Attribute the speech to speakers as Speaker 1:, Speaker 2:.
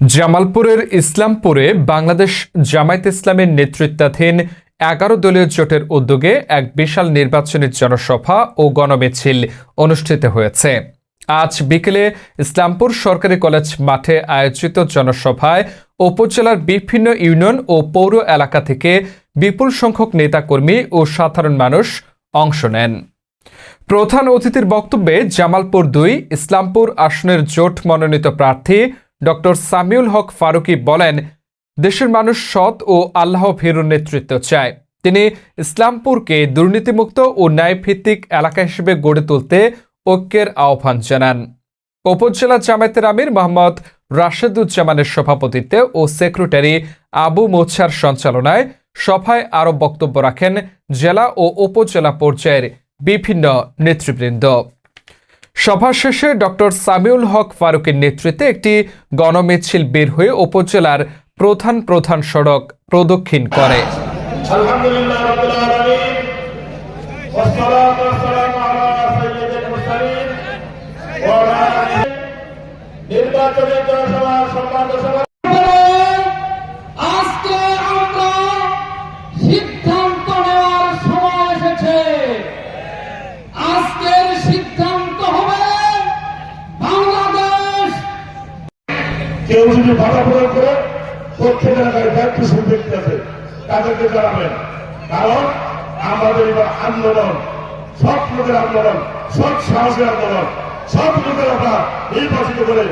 Speaker 1: জামালপুরের ইসলামপুরে বাংলাদেশ জামায়াত ইসলামের নেতৃত্বাধীন এগারো দলীয় জোটের উদ্যোগে এক বিশাল নির্বাচনী জনসভা ও গণমিছিল অনুষ্ঠিত হয়েছে। আজ বিকেলে ইসলামপুর সরকারি কলেজ মাঠে আয়োজিত জনসভায় উপজেলার বিভিন্ন ইউনিয়ন ও পৌর এলাকা থেকে বিপুল সংখ্যক নেতাকর্মী ও সাধারণ মানুষ অংশ নেন। প্রধান অতিথির বক্তব্যে জামালপুর দুই, ইসলামপুর আসনের জোট মনোনীত প্রার্থী ডক্টর সামিউল হক ফারুকি বলেন, দেশের মানুষ সৎ ও আল্লাহ ভীরুর নেতৃত্ব চায়। তিনি ইসলামপুরকে দুর্নীতিমুক্ত ও ন্যায়ভিত্তিক এলাকা হিসেবে গড়ে তুলতে ঐক্যের আহ্বান জানান। উপজেলা জামায়াতের আমির মোহাম্মদ রাশেদুজ্জামানের সভাপতিত্বে ও সেক্রেটারি আবু মোছার সঞ্চালনায় সভায় আরও বক্তব্য রাখেন জেলা ও উপজেলা পর্যায়ের বিভিন্ন নেতৃবৃন্দ। সভা শেষে ডক্টর সামিউল হক ফারুকের নেতৃত্বে একটি গণমিছিল বের হয়ে উপজেলার প্রধান প্রধান সড়ক প্রদক্ষিণ করে।
Speaker 2: নির্বাচনের
Speaker 3: জনসভা
Speaker 2: কেউ যদি ভাড়া প্রয়োগ করে প্রত্যেক এলাকায় দায়িত্ব দেখতে আছে তাদেরকে জানাবেন। কারণ আমাদের এবার আন্দোলন সব লোকের আন্দোলন সব সাহসের আন্দোলন সব লোকের আমরা নির্বাচিত করে